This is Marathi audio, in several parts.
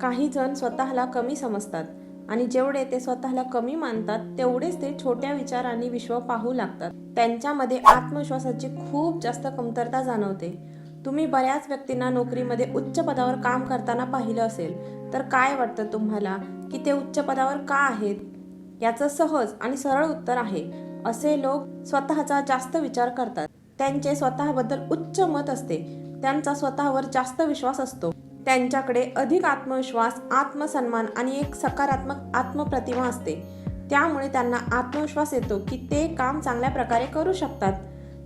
काही जण स्वतःला कमी समजतात आणि जेवढे ते स्वतःला कमी मानतात तेवढेच ते छोट्या विचारांनी विश्व पाहू लागतात. त्यांच्यामध्ये आत्मविश्वासाची खूप जास्त कमतरता जाणवते. तुम्ही बऱ्याच व्यक्तींना नोकरीमध्ये उच्च पदावर काम करताना पाहिलं असेल तर काय वाटतं तुम्हाला? की ते उच्च पदावर का आहेत? याचं सहज आणि सरळ उत्तर आहे. असे लोक स्वतःचा जास्त विचार करतात. त्यांचे स्वतःबद्दल उच्च मत असते. त्यांचा स्वतःवर जास्त विश्वास असतो. त्यांच्याकडे अधिक आत्मविश्वास आत्मसन्मान आणि एक सकारात्मक आत्मप्रतिमा असते. त्यामुळे त्यांना आत्मविश्वास येतो की ते काम चांगल्या प्रकारे करू शकतात.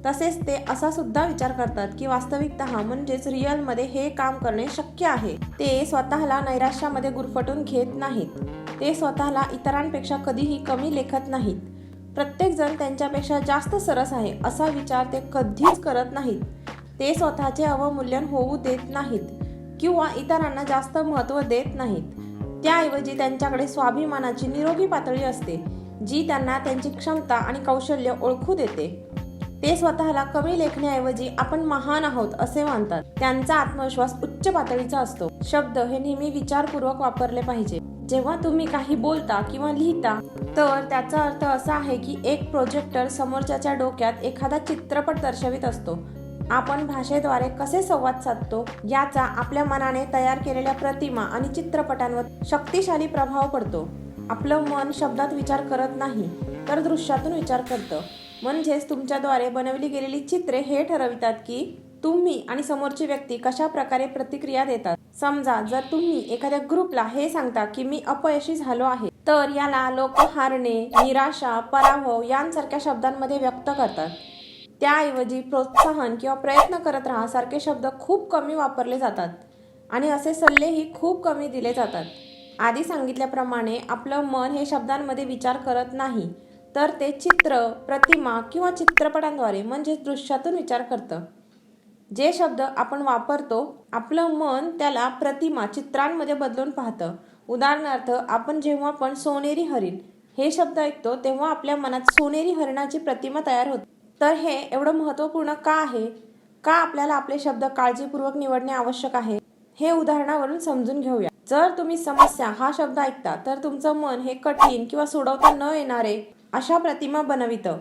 तसेच ते असा सुद्धा विचार करतात की वास्तविकत म्हणजेच रिअलमध्ये हे काम करणे शक्य आहे. ते स्वतःला नैराश्यामध्ये गुरफटून घेत नाहीत. ते स्वतःला इतरांपेक्षा कधीही कमी लेखत नाहीत. प्रत्येकजण त्यांच्यापेक्षा जास्त सरस आहे असा विचार ते कधीच करत नाहीत. ते स्वतःचे अवमूल्यन होऊ देत नाहीत. किंवा इतरांना जास्त महत्त्व देत नाहीत. त्याऐवजी त्यांच्याकडे स्वाभिमानाची निरोगी पातळी असते जी त्यांना त्यांची क्षमता आणि कौशल्य ओळखू देते. ते स्वतःला कमी लेखण्याऐवजी आपण महान आहोत असे मानतात. त्यांचा आत्मविश्वास उच्च पातळीचा असतो. शब्द हे नेहमी विचारपूर्वक वापरले पाहिजे. जेव्हा तुम्ही काही बोलता किंवा लिहिता तर त्याचा अर्थ असा आहे की एक प्रोजेक्टर समोरच्याच्या डोक्यात एखादा चित्रपट दर्शवित असतो. आपण भाषेद्वारे कसे संवाद साधतो याचा आपल्या मनाने तयार केलेल्या प्रतिमा आणि चित्रपटांवर शक्तिशाली प्रभाव पडतो. आपलं मन शब्दात विचार करत नाही तर दृश्यातून विचार करतं. म्हणजेच तुमच्याद्वारे बनवली गेलेली चित्रे हे ठरवितात की तुम्ही आणि समोरची व्यक्ती कशा प्रकारे प्रतिक्रिया देतात. समजा जर तुम्ही एखाद्या ग्रुपला हे सांगता की मी अपयशी झालो आहे तर याला लोक हारणे निराशा पराभव यांसारख्या शब्दांमध्ये व्यक्त करतात. त्याऐवजी प्रोत्साहन किंवा प्रयत्न करत राहा. सारखे शब्द खूप कमी वापरले जातात आणि असे सल्लेही खूप कमी दिले जातात. आधी सांगितल्याप्रमाणे आपलं मन हे शब्दांमध्ये विचार करत नाही तर ते चित्र प्रतिमा किंवा चित्रपटांद्वारे म्हणजे दृश्यातून विचार करतं. जे शब्द आपण वापरतो आपलं मन त्याला प्रतिमा चित्रांमध्ये बदलून पाहतं. उदाहरणार्थ आपण जेव्हा पण सोनेरी हरिण हे शब्द ऐकतो तेव्हा आपल्या मनात सोनेरी हरिणाची प्रतिमा तयार होते. तर हे एवढं महत्त्वपूर्ण का आहे? का आपल्याला आपले शब्द काळजीपूर्वक निवडणे आवश्यक आहे? हे उदाहरणावरून समजून घेऊया. जर तुम्ही समस्या हा शब्द ऐकता तर तुमचं मन हे कठीण किंवा सोडवता न येणारे अशा प्रतिमा बनवितं.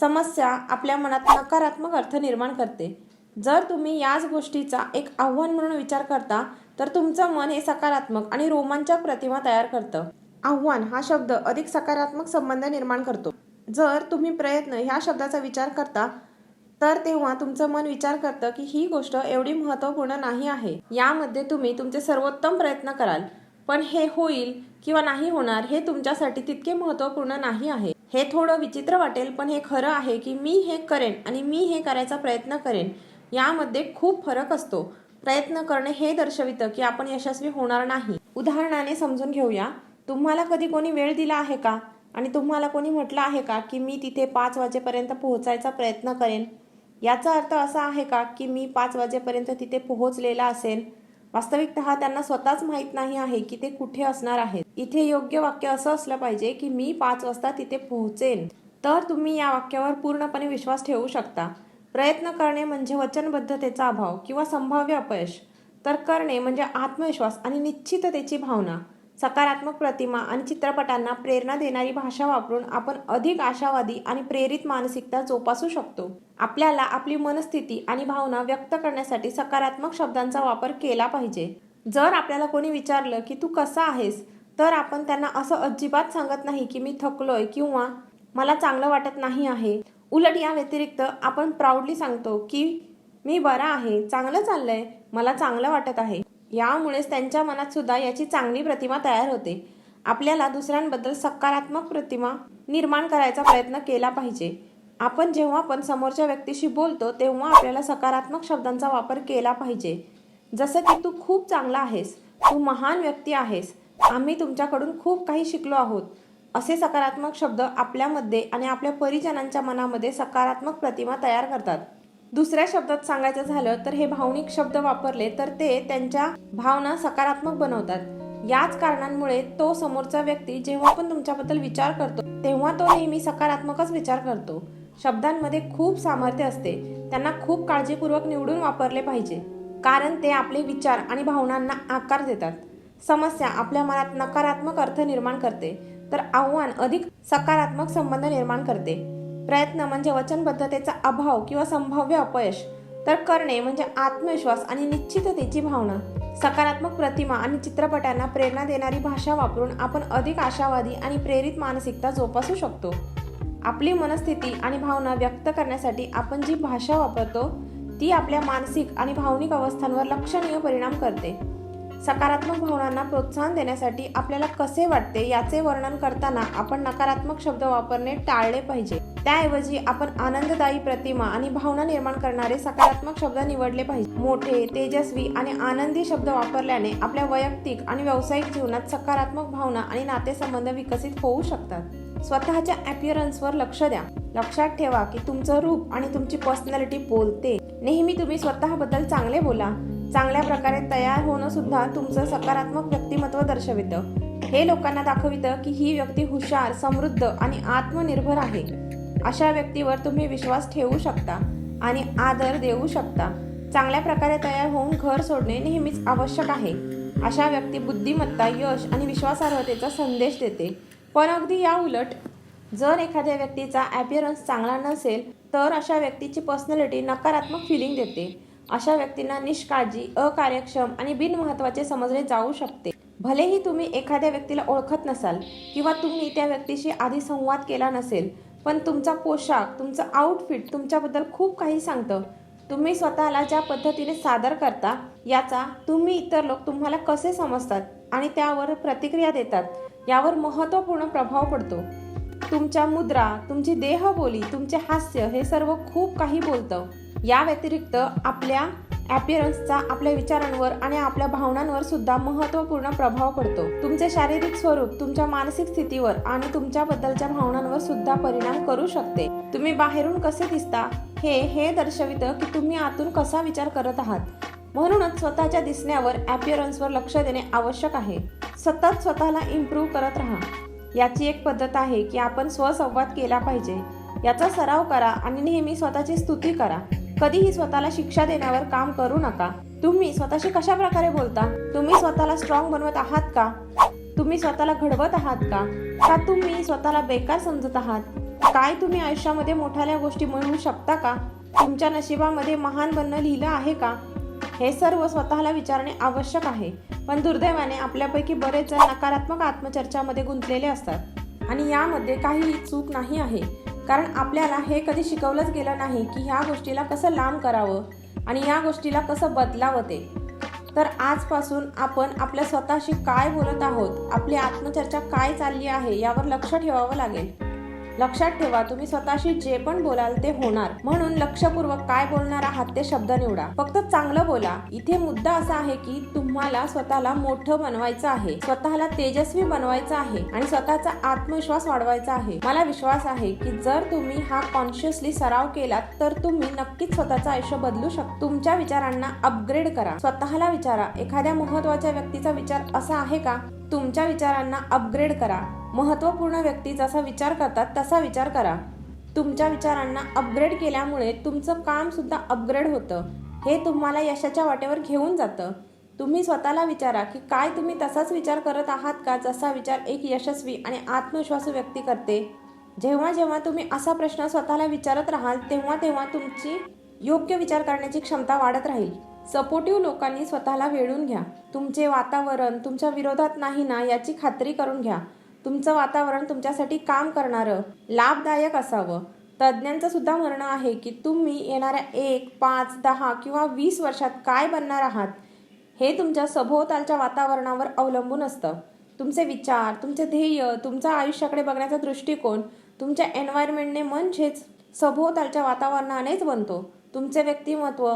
समस्या आपल्या मनात नकारात्मक अर्थ निर्माण करते. जर तुम्ही याच गोष्टीचा एक आव्हान म्हणून विचार करता तर तुमचं मन हे सकारात्मक आणि रोमांचक प्रतिमा तयार करतं. आव्हान हा शब्द अधिक सकारात्मक संबंध निर्माण करतो. जर तुम्ही प्रयत्न ह्या शब्दाचा विचार करता तर तेव्हा तुमचं मन विचार करतं की ही गोष्ट एवढी महत्त्वपूर्ण नाही आहे. यामध्ये तुम्ही तुमचे सर्वोत्तम प्रयत्न कराल. पण हे होईल किंवा नाही होणार हे तुमच्यासाठी तितके महत्त्वपूर्ण नाही आहे. हे थोडं विचित्र वाटेल पण हे खरं आहे की मी हे करेन आणि मी हे करायचा प्रयत्न करेन. यामध्ये खूप फरक असतो. प्रयत्न करणे हे दर्शवितं की आपण यशस्वी होणार नाही. उदाहरणाने समजून घेऊया. तुम्हाला कधी कोणी वेळ दिला आहे का? आणि तुम्हाला कोणी म्हटलं आहे का की मी तिथे पाच वाजेपर्यंत पोहोचायचा प्रयत्न करेन? याचा अर्थ असा आहे का की मी पाच वाजेपर्यंत तिथे पोहोचलेला असेल वास्तविकत त्यांना स्वतःच माहीत नाही आहे की ते कुठे असणार आहेत. इथे योग्य वाक्य असं असलं पाहिजे की मी पाच वाजता तिथे पोहोचेन. तर तुम्ही या वाक्यावर पूर्णपणे विश्वास ठेवू शकता. प्रयत्न करणे म्हणजे वचनबद्धतेचा अभाव किंवा संभाव्य अपयश. तर करणे म्हणजे आत्मविश्वास आणि निश्चिततेची भावना. सकारात्मक प्रतिमा आणि चित्रपटांना प्रेरणा देणारी भाषा वापरून आपण अधिक आशावादी आणि प्रेरित मानसिकता जोपासू शकतो. आपल्याला आपली मनस्थिती आणि भावना व्यक्त करण्यासाठी सकारात्मक शब्दांचा वापर केला पाहिजे. जर आपल्याला कोणी विचारलं की तू कसा आहेस? तर आपण त्यांना असं अजिबात सांगत नाही की मी थकलोय किंवा मला चांगलं वाटत नाही आहे. उलट या व्यतिरिक्त आपण प्राऊडली सांगतो की मी बरा आहे चांगलं चाललंय मला चांगलं वाटत आहे. यामुळेच त्यांच्या मनात सुद्धा याची चांगली प्रतिमा तयार होते. आपल्याला दुसऱ्यांबद्दल सकारात्मक प्रतिमा निर्माण करायचा प्रयत्न केला पाहिजे. आपण जेव्हा पण समोरच्या व्यक्तीशी बोलतो तेव्हा आपल्याला सकारात्मक शब्दांचा वापर केला पाहिजे. जसं की तू खूप चांगला आहेस. तू महान व्यक्ती आहेस. आम्ही तुमच्याकडून खूप काही शिकलो आहोत. असे सकारात्मक शब्द आपल्यामध्ये आणि आपल्या परिजनांच्या मनामध्ये सकारात्मक प्रतिमा तयार करतात. दुसऱ्या शब्दात सांगायचं झालं तर हे भावनिक शब्द वापरले तर ते त्यांच्या भावना सकारात्मक बनवतात. याच कारणांमुळे तो समोरचा व्यक्ती जेव्हा पण तुमच्याबद्दल विचार करतो तेव्हा तो नेहमी सकारात्मकच विचार करतो. शब्दांमध्ये खूप सामर्थ्य असते. त्यांना खूप काळजीपूर्वक निवडून वापरले पाहिजे. कारण ते आपले विचार आणि भावनांना आकार देतात. समस्या आपल्या मनात नकारात्मक अर्थ निर्माण करते. तर आव्हान अधिक सकारात्मक संबंध निर्माण करते. प्रयत्न म्हणजे वचनबद्धतेचा अभाव किंवा संभाव्य अपयश. तर करणे म्हणजे आत्मविश्वास आणि निश्चिततेची भावना. सकारात्मक प्रतिमा आणि चित्रपटांना प्रेरणा देणारी भाषा वापरून आपण अधिक आशावादी आणि प्रेरित मानसिकता जोपासू शकतो. आपली मनस्थिती आणि भावना व्यक्त करण्यासाठी आपण जी भाषा वापरतो ती आपल्या मानसिक आणि भावनिक अवस्थांवर लक्षणीय परिणाम करते. सकारात्मक भावनांना प्रोत्साहन देण्यासाठी आपल्याला कसे वाटते याचे वर्णन करताना आपण नकारात्मक शब्द वापरणे टाळले पाहिजे. त्याऐवजी आपण आनंददायी प्रतिमा आणि भावना निर्माण करणारे सकारात्मक शब्द निवडले पाहिजे. मोठे तेजस्वी आणि आनंदी शब्द वापरल्याने आपल्या वैयक्तिक आणि व्यावसायिक जीवनात सकारात्मक भावना आणि नातेसंबंध विकसित होऊ शकतात. स्वतःच्या अपिअरन्सवर लक्ष द्या. लक्षात ठेवा की तुमचं रूप आणि तुमची पर्सनॅलिटी बोलते. नेहमी तुम्ही स्वतःबद्दल चांगले बोला. चांगल्या प्रकारे तयार होणं सुद्धा तुमचं सकारात्मक व्यक्तिमत्व दर्शवितं. हे लोकांना दाखवितं की ही व्यक्ती हुशार समृद्ध आणि आत्मनिर्भर आहे. अशा व्यक्तीवर तुम्ही विश्वास ठेवू शकता आणि आदर देऊ शकता. चांगल्या प्रकारे तयार होऊन घर सोडणे नेहमीच आवश्यक आहे. अशा व्यक्ती बुद्धिमत्ता यश आणि विश्वासार्हतेचा संदेश देते. पण अगदी या उलट जर एखाद्या व्यक्तीचा ॲपिअरन्स चांगला नसेल तर अशा व्यक्तीची पर्सनॅलिटी नकारात्मक फिलिंग देते. अशा व्यक्तींना निष्काळजी अकार्यक्षम आणि बिनमहत्वाचे समजले जाऊ शकते. भलेही तुम्ही एखाद्या व्यक्तीला ओळखत नसाल किंवा तुम्ही त्या व्यक्तीशी आधी संवाद केला नसेल पण तुमचा पोशाख तुमचं आउटफिट तुमच्याबद्दल खूप काही सांगतं. तुम्ही स्वतःला ज्या पद्धतीने सादर करता याचा तुम्ही इतर लोक तुम्हाला कसे समजतात आणि त्यावर प्रतिक्रिया देतात यावर महत्त्वपूर्ण प्रभाव पडतो. तुमच्या मुद्रा तुमची देहबोली तुमचे हास्य हे सर्व खूप काही बोलतं. या व्यतिरिक्त आपल्या ॲपिअरन्सचा आपल्या विचारांवर आणि आपल्या भावनांवर सुद्धा महत्त्वपूर्ण प्रभाव पडतो. तुमचे शारीरिक स्वरूप तुमच्या मानसिक स्थितीवर आणि तुमच्याबद्दलच्या भावनांवर सुद्धा परिणाम करू शकते. तुम्ही बाहेरून कसे दिसता हे हे दर्शवितं की तुम्ही आतून कसा विचार करत आहात. म्हणूनच स्वतःच्या दिसण्यावर ॲपिअरन्सवर लक्ष देणे आवश्यक आहे. सतत स्वतःला इम्प्रूव्ह करत राहा. याची एक पद्धत आहे की आपण स्वसंवाद केला पाहिजे. याचा सराव करा आणि नेहमी स्वतःची स्तुती करा. कधीही स्वतःला शिक्षा देण्यावर काम करू नका. तुम्ही स्वतःशी कशा प्रकारे बोलता? तुम्ही स्वतःला स्ट्रॉंग बनवत आहात का? तुम्ही स्वतःला घडवत आहात का? का तुम्ही स्वतःला बेकार समजत आहात? काय तुम्ही आयुष्यामध्ये मोठ्या गोष्टी मिळवू शकता का? तुमच्या नशिबामध्ये महान बनणं लिहिलं आहे का? हे सर्व स्वतःला विचारणे आवश्यक आहे. पण दुर्दैवाने आपल्यापैकी बरेच जण नकारात्मक आत्मचर्चामध्ये गुंतलेले असतात. आणि यामध्ये काहीही चूक नाही आहे. कारण आपल्याला हे कधी शिकवलंच गेलं नाही की ह्या गोष्टीला कसं लांब करावं आणि या गोष्टीला कसं बदलावं ते. तर आजपासून आपण आपल्या स्वतःशी काय बोलत आहोत आपली आत्मचर्चा काय चालली आहे यावर लक्ष ठेवावं लागेल. लक्षात ठेवा तुम्ही स्वतःशी जे पण बोलाल ते होणार. म्हणून लक्षपूर्वक काय बोलणार आहात ते शब्द निवडा. फक्त चांगलं बोला. इथे मुद्दा असा आहे की तुम्हाला स्वतःला मोठं बनवायचं आहे. स्वतःला तेजस्वी बनवायचं आहे आणि स्वतःचा आत्मविश्वास वाढवायचा आहे. मला विश्वास आहे की जर तुम्ही हा कॉन्शियसली सराव केलात तर तुम्ही नक्कीच स्वतःचं आयुष्य बदलू शकता तुमच्या विचारांना अपग्रेड करा. स्वतःला विचारा. एखाद्या महत्त्वाच्या व्यक्तीचा विचार असा आहे का? तुमच्या विचारांना अपग्रेड करा. महत्त्वपूर्ण व्यक्ती जसा विचार करतात तसा विचार करा. तुमच्या विचारांना अपग्रेड केल्यामुळे तुमचं काम सुद्धा अपग्रेड होतं. हे तुम्हाला यशाच्या वाटेवर घेऊन जातं. तुम्ही स्वतःला विचारा की काय तुम्ही तसाच विचार करत आहात का जसा विचार एक यशस्वी आणि आत्मविश्वासू व्यक्ती करते? जेव्हा जेव्हा तुम्ही असा प्रश्न स्वतःला विचारत राहाल तेव्हा तेव्हा तुमची योग्य विचार करण्याची क्षमता वाढत राहील. सपोर्टिव्ह लोकांनी स्वतःला वेळून घ्या. तुमचे वातावरण तुमच्या विरोधात नाही ना याची खात्री करून घ्या. तुमचं वातावरण तुमच्यासाठी काम करणारं लाभदायक असावं. तज्ज्ञांचं सुद्धा म्हणणं आहे की तुम्ही येणाऱ्या एक पाच दहा किंवा वीस वर्षात काय बनणार आहात हे तुमच्या सभोवतालच्या वातावरणावर अवलंबून असतं. तुमचे विचार तुमचे ध्येय तुमचा आयुष्याकडे बघण्याचा दृष्टिकोन तुमच्या एन्व्हायरमेंटने म्हणजेच सभोवतालच्या वातावरणानेच बनतो. तुमचे व्यक्तिमत्व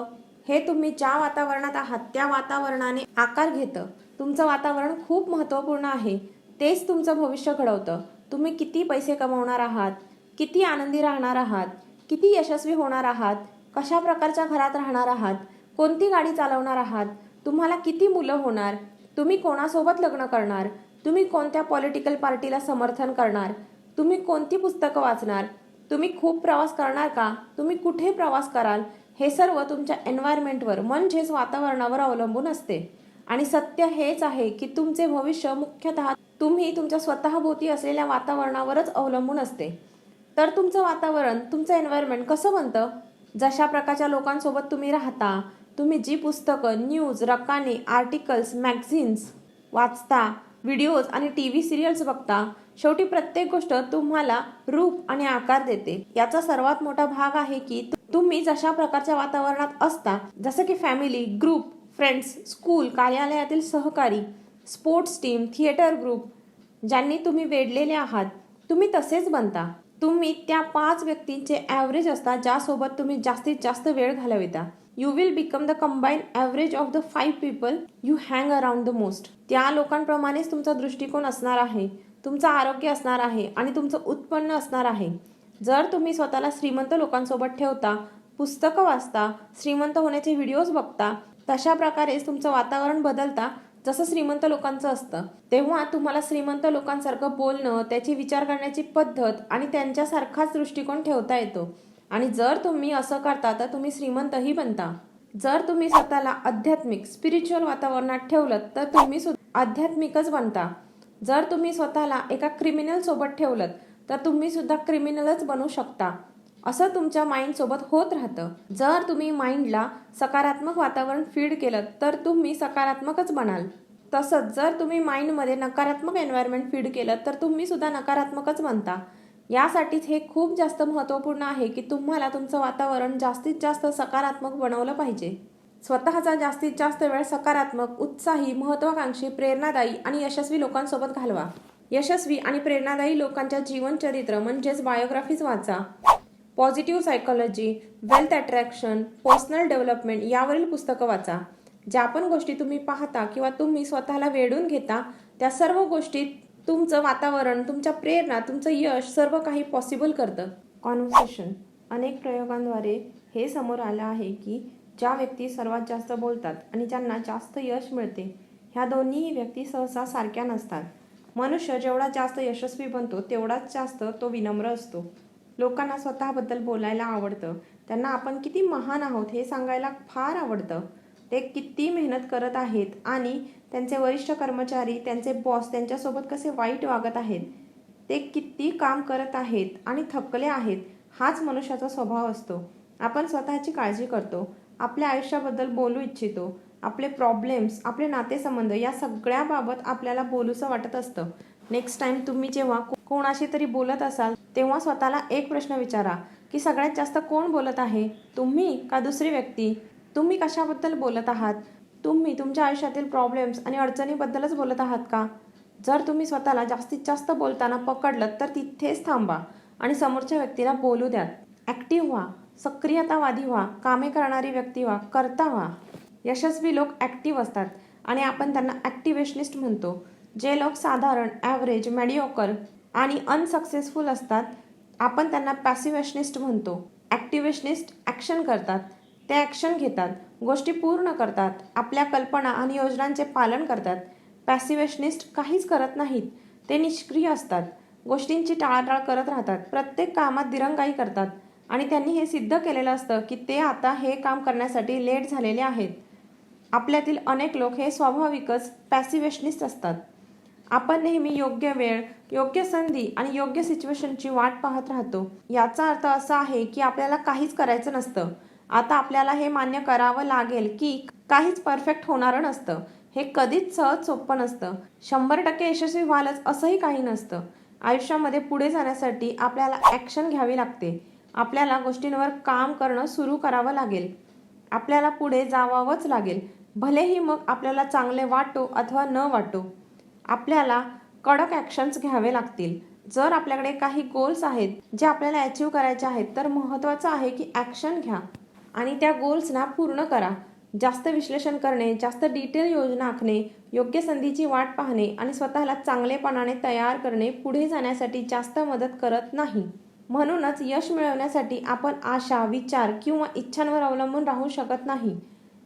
हे तुम्ही ज्या वातावरणात आहात त्या वातावरणाने आकार घेतं. तुमचं वातावरण खूप महत्त्वपूर्ण आहे. तेच तुमचं भविष्य घडवतं. तुम्ही किती पैसे कमवणार आहात किती आनंदी राहणार आहात किती यशस्वी होणार आहात कशा प्रकारच्या घरात राहणार आहात कोणती गाडी चालवणार आहात तुम्हाला किती मुलं होणार तुम्ही कोणासोबत लग्न करणार तुम्ही कोणत्या पॉलिटिकल पार्टीला समर्थन करणार तुम्ही कोणती पुस्तकं वाचणार तुम्ही खूप प्रवास करणार का तुम्ही कुठे प्रवास कराल हे सर्व तुमच्या एन्व्हायरमेंटवर म्हणजेच वातावरणावर अवलंबून असते. आणि सत्य हेच आहे की तुमचे भविष्य मुख्यतः तुम्ही तुमच्या स्वतःभोवती असलेल्या वातावरणावरच अवलंबून असते. तर तुमचं वातावरण तुमचं एन्व्हायरमेंट कसं बनतं? जशा प्रकारच्या लोकांसोबत तुम्ही राहता तुम्ही जी पुस्तकं न्यूज रकाने आर्टिकल्स मॅगझिन्स वाचता व्हिडिओज आणि टी व्ही सिरियल्स बघता शेवटी प्रत्येक गोष्ट तुम्हाला रूप आणि आकार देते. याचा सर्वात मोठा भाग आहे की तुम्ही जशा प्रकारच्या वातावरणात असता जसं की फॅमिली ग्रुप फ्रेंड्स स्कूल कार्यालयातील सहकारी स्पोर्ट्स टीम थिएटर ग्रुप ज्यांनी तुम्ही वेढलेले आहात तुम्ही तसेच बनता. तुम्ही त्या पाच व्यक्तींचे ॲव्हरेज असता ज्यासोबत तुम्ही जास्तीत जास्त वेळ घालविता. You will become the combine average of the five people you hang around the most त्या लोकांप्रमाणेच तुमचा दृष्टिकोन असणार आहे तुमचं आरोग्य असणार आहे आणि तुमचं उत्पन्न असणार आहे. जर तुम्ही स्वतःला श्रीमंत लोकांसोबत ठेवता पुस्तकं वाचता श्रीमंत होण्याचे व्हिडिओज बघता तशा प्रकारेच तुमचं वातावरण बदलता जसं श्रीमंत लोकांचं असतं तेव्हा तुम्हाला श्रीमंत लोकांसारखं बोलणं त्याची विचार करण्याची पद्धत आणि त्यांच्यासारखाच दृष्टिकोन ठेवता येतो. आणि जर तुम्ही असं करता तर तुम्ही श्रीमंतही बनता. जर तुम्ही स्वतःला आध्यात्मिक स्पिरिच्युअल वातावरणात ठेवलं तर तुम्ही सुद्धा आध्यात्मिकच बनता. जर तुम्ही स्वतःला एका क्रिमिनल सोबत ठेवलं तर तुम्ही सुद्धा क्रिमिनलच बनू शकता. असं तुमच्या माइंड सोबत होत राहतं. जर तुम्ही माइंडला सकारात्मक वातावरण फीड केलं तर तुम्ही सकारात्मकच बनाल. तसंच जर तुम्ही माइंडमध्ये नकारात्मक एन्व्हायरमेंट फीड केलं तर तुम्ही सुद्धा नकारात्मकच बनता. यासाठीच हे खूप जास्त महत्त्वपूर्ण आहे की तुम्हाला तुमचं वातावरण जास्तीत जास्त सकारात्मक बनवलं पाहिजे. स्वतःचा जास्तीत जास्त वेळ सकारात्मक उत्साही महत्त्वाकांक्षी प्रेरणादायी आणि यशस्वी लोकांसोबत घालवा. यशस्वी आणि प्रेरणादायी लोकांच्या जीवनचरित्र म्हणजेच बायोग्राफीज वाचा. Positive psychology wealth attraction personal development यावरील पुस्तकं वाचा. ज्या पण गोष्टी तुम्ही पाहता किंवा तुम्ही स्वतःला वेढून घेता त्या सर्व गोष्टी तुमचं वातावरण तुमच्या प्रेरणा तुमचं यश सर्व काही पॉसिबल करतं. कॉन्व्हर्सेशन अनेक प्रयोगांद्वारे हे समोर आलं आहे की ज्या व्यक्ती सर्वात जास्त बोलतात आणि ज्यांना जास्त यश मिळते ह्या दोन्हीही व्यक्ती सहसा सारख्या नसतात. मनुष्य जेवढा जास्त यशस्वी बनतो तेवढाच जास्त तो विनम्र असतो. लोकांना स्वतःबद्दल बोलायला आवडतं. त्यांना आपण किती महान आहोत हे सांगायला फार आवडतं. ते किती मेहनत करत आहेत आणि त्यांचे वरिष्ठ कर्मचारी त्यांचे बॉस त्यांच्यासोबत कसे वाईट वागत आहेत ते किती काम करत आहेत आणि थकले आहेत हाच मनुष्याचा स्वभाव असतो. आपण स्वतःची काळजी करतो. आपल्या आयुष्याबद्दल बोलू इच्छितो. आपले प्रॉब्लेम्स आपले नातेसंबंध या सगळ्याबाबत आपल्याला बोलूसं वाटत असतं. नेक्स्ट टाइम तुम्ही जेव्हा कोणाशी तरी बोलत असाल तेव्हा स्वतःला एक प्रश्न विचारा की सगळ्यात जास्त कोण बोलत आहे? तुम्ही का दुसरी व्यक्ती? तुम्ही कशाबद्दल बोलत आहात? तुम्ही तुमच्या आयुष्यातील प्रॉब्लेम्स आणि अडचणीबद्दलच बोलत आहात का? जर तुम्ही स्वतःला जास्तीत जास्त बोलताना पकडलं तर तिथेच थांबा आणि समोरच्या व्यक्तीला बोलू द्या. ॲक्टिव्ह व्हा सक्रियतावादी व्हा कामे करणारी व्यक्ती व्हा करता व्हा. यशस्वी लोक ॲक्टिव्ह असतात आणि आपण त्यांना ॲक्टिवेशनिस्ट म्हणतो. जे लोक साधारण ॲव्हरेज मेडिओकर आणि अनसक्सेसफुल असतात आपण त्यांना पॅसिवेशनिस्ट म्हणतो. ॲक्टिवेशनिस्ट ॲक्शन करतात. ते ॲक्शन घेतात. गोष्टी पूर्ण करतात. आपल्या कल्पना आणि योजनांचे पालन करतात. पॅसिवेशनिस्ट काहीच करत नाहीत. ते निष्क्रिय असतात. गोष्टींची टाळाटाळ करत राहतात. प्रत्येक कामात दिरंगाई करतात. आणि त्यांनी हे सिद्ध केलेलं असतं की ते आता हे काम करण्यासाठी लेट झालेले आहेत. आपल्यातील अनेक लोक हे स्वाभाविकच पॅसिवेशनिस्ट असतात. आपण नेहमी योग्य वेळ योग्य संधी आणि योग्य सिच्युएशनची वाट पाहत राहतो. याचा अर्थ असा आहे की आपल्याला काहीच करायचं नसतं. आता आपल्याला हे मान्य करावं लागेल की काहीच परफेक्ट होणारं नसतं. हे कधीच सहज सोपं नसतं. शंभर टक्के यशस्वी व्हालच असंही काही नसतं. आयुष्यामध्ये पुढे जाण्यासाठी आपल्याला ॲक्शन घ्यावी लागते. आपल्याला गोष्टींवर काम करणं सुरू करावं लागेल. आपल्याला पुढे जावावंच लागेल. भलेही मग आपल्याला चांगले वाटो अथवा न वाटो आपल्याला कडक ॲक्शन्स घ्यावे लागतील. जर आपल्याकडे काही गोल्स आहेत जे आपल्याला अचीव करायचे आहेत तर महत्त्वाचं आहे की ॲक्शन घ्या आणि त्या गोल्सना पूर्ण करा. जास्त विश्लेषण करणे जास्त डिटेल योजना आखणे योग्य संधीची वाट पाहणे आणि स्वतःला चांगलेपणाने तयार करणे पुढे जाण्यासाठी जास्त मदत करत नाही. म्हणूनच यश मिळवण्यासाठी आपण आशा विचार किंवा इच्छांवर अवलंबून राहू शकत नाही.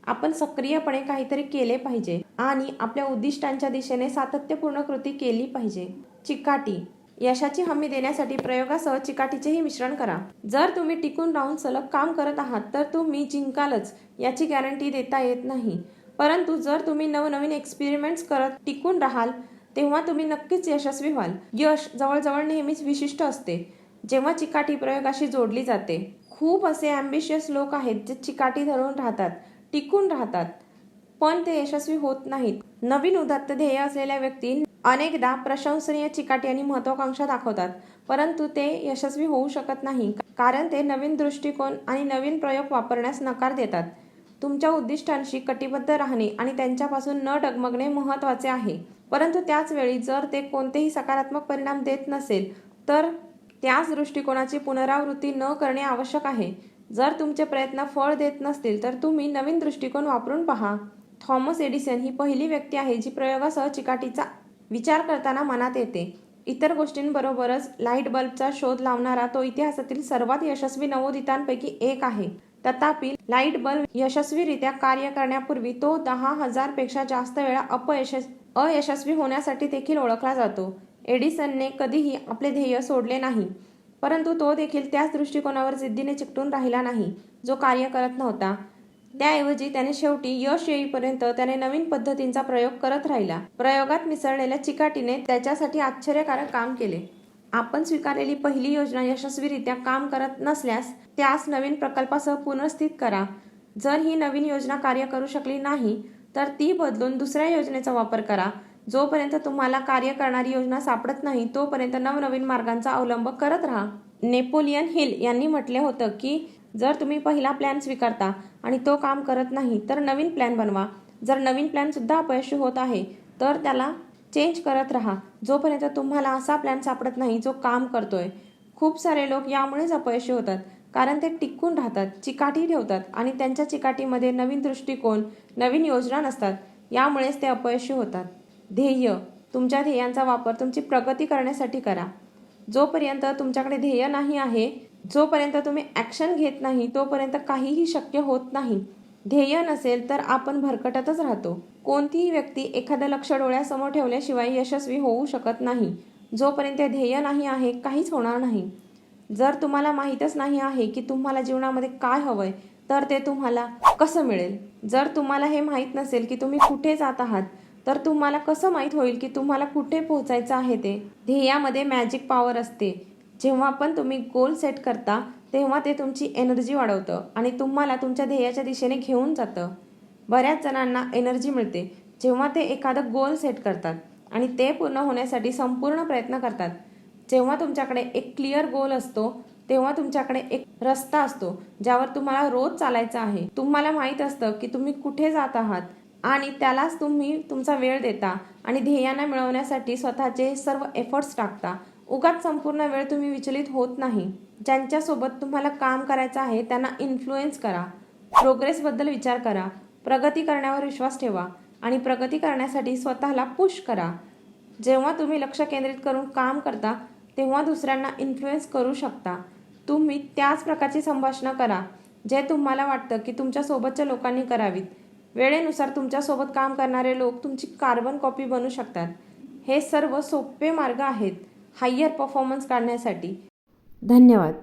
आपण सक्रियपणे काहीतरी केले पाहिजे आणि आपल्या उद्दिष्टांच्या दिशेने सातत्यपूर्ण कृती केली पाहिजे. चिकाटी. यशाची हमी देण्यासाठी प्रयोगासह चिकाटीचेही मिश्रण करा. जर तुम्ही टिकून राहून सलग काम करत आहात तर तुम्ही जिंकालच याची गॅरंटी देता येत नाही. परंतु जर तुम्ही नवनवीन एक्सपेरिमेंट्स करत टिकून राहाल तेव्हा तुम्ही नक्कीच यशस्वी व्हाल. यश जवळजवळ नेहमीच विशिष्ट असते जेव्हा चिकाटी प्रयोगाशी जोडली जाते. खूप असे ॲम्बिशियस लोक आहेत जे चिकाटी धरून राहतात. टिकून राहतात. पण ते यशस्वी होत नाहीत. नवीन उदात्त ध्येय असलेल्या व्यक्ती अनेकदा प्रशंसनीय चिकाटी आणि महत्वाकांक्षा दाखवतात परंतु ते यशस्वी होऊ शकत नाही कारण ते नवीन दृष्टिकोन आणि नवीन प्रयोग वापरण्यास नकार देतात. तुमच्या उद्दिष्टांशी कटिबद्ध राहणे आणि त्यांच्यापासून न डगमगणे महत्त्वाचे आहे. परंतु त्याच वेळी जर ते कोणतेही सकारात्मक परिणाम देत नसेल तर त्याच दृष्टिकोनाची पुनरावृत्ती न करणे आवश्यक आहे. जर तुमचे प्रयत्न फळ देत नसतील तर तुम्ही नवीन दृष्टिकोन वापरून पहा. थॉमस एडिसन ही पहिली व्यक्ती आहे जी प्रयोगासह चिकाटीचा विचार करताना मनात येते. इतर गोष्टींबरोबरच लाइट बल्बचा शोध लावणारा तो इतिहासातील सर्वात यशस्वी नवोदितांपैकी एक आहे. तथापि लाइट बल्ब यशस्वीरित्या कार्य करण्यापूर्वी तो दहा हजारपेक्षा जास्त वेळा अपयशस अयशस्वी होण्यासाठी देखील ओळखला जातो. एडिसनने कधीही आपले ध्येय सोडले नाही. परंतु तो देखील त्याच दृष्टिकोनावर जिद्दीने चिकटून राहिला नाही जो कार्य करत नव्हता. त्याऐवजी त्याने शेवटी यश येईपर्यंत त्याने नवीन पद्धतींचा प्रयोग करत राहिला. प्रयोगात मिसळलेल्या चिकाटीने त्याच्यासाठी आश्चर्यकारक काम केले. आपण स्वीकारलेली पहिली योजना यशस्वीरित्या काम करत नसल्यास त्यास नवीन प्रकल्पासह पुनर्स्थित करा. जर ही नवीन योजना कार्य करू शकली नाही तर ती बदलून दुसऱ्या योजनेचा वापर करा. जोपर्यंत तुम्हाला कार्य करणारी योजना सापडत नाही तोपर्यंत नवनवीन मार्गांचा अवलंब करत राहा. नेपोलियन हिल यांनी म्हटले होतं की जर तुम्ही पहिला प्लॅन स्वीकारता आणि तो काम करत नाही तर नवीन प्लॅन बनवा. जर नवीन प्लॅन सुद्धा अपयशी होत आहे तर त्याला चेंज करत राहा. जोपर्यंत तुम्हाला असा प्लॅन सापडत नाही जो काम करतोय. खूप सारे लोक यामुळेच अपयशी होतात कारण ते टिकून राहतात चिकाटी ठेवतात आणि त्यांच्या चिकाटीमध्ये नवीन दृष्टिकोन नवीन योजना नसतात. यामुळेच ते अपयशी होतात. ध्येय. तुमच्या ध्येयांचा वापर तुमची प्रगती करण्यासाठी करा. जोपर्यंत तुमच्याकडे ध्येय नाही आहे जोपर्यंत तुम्ही ॲक्शन घेत नाही तोपर्यंत काहीही शक्य होत नाही. ध्येय नसेल तर आपण भरकटतच राहतो. कोणतीही व्यक्ती एखादं लक्ष डोळ्यासमोर ठेवल्याशिवाय यशस्वी होऊ शकत नाही. जोपर्यंत ध्येय नाही आहे काहीच होणार नाही. जर तुम्हाला माहीतच नाही आहे की तुम्हाला जीवनामध्ये काय हवंय तर ते तुम्हाला कसं मिळेल? जर तुम्हाला हे माहीत नसेल की तुम्ही कुठे जात आहात तर तुम्हाला कसं माहीत होईल की तुम्हाला कुठे पोहोचायचं आहे ते? ध्येयामध्ये मॅजिक पॉवर असते. जेव्हा पण तुम्ही गोल सेट करता तेव्हा ते तुमची एनर्जी वाढवतं आणि तुम्हाला तुमच्या ध्येयाच्या दिशेने घेऊन जातं. बऱ्याच जणांना एनर्जी मिळते. जेव्हा ते एखादं गोल सेट करतात आणि ते पूर्ण होण्यासाठी संपूर्ण प्रयत्न करतात. जेव्हा तुमच्याकडे एक क्लिअर गोल असतो तेव्हा तुमच्याकडे एक रस्ता असतो ज्यावर तुम्हाला रोज चालायचं आहे. तुम्हाला माहीत असतं की तुम्ही कुठे जात आहात. आणि त्यालाच तुम्ही तुमचा वेळ देता आणि ध्येयांना मिळवण्यासाठी स्वतःचे सर्व एफर्ट्स टाकता. उगाच संपूर्ण वेळ तुम्ही विचलित होत नाही. ज्यांच्यासोबत तुम्हाला काम करायचं आहे त्यांना इन्फ्लुएन्स करा. प्रोग्रेसबद्दल विचार करा. प्रगती करण्यावर विश्वास ठेवा आणि प्रगती करण्यासाठी स्वतःला पुश करा. जेव्हा तुम्ही लक्ष केंद्रित करून काम करता तेव्हा दुसऱ्यांना इन्फ्लुएन्स करू शकता. तुम्ही त्याच प्रकारची संभाषणं करा जे तुम्हाला वाटतं की तुमच्यासोबतच्या लोकांनी करावीत. वेळेनुसार तुमच्यासोबत काम करणारे लोक तुमची कार्बन कॉपी बनू शकतात. हे सर्व सोपे मार्ग आहेत. हायर परफॉर्मन्स काढण्यासाठी. धन्यवाद.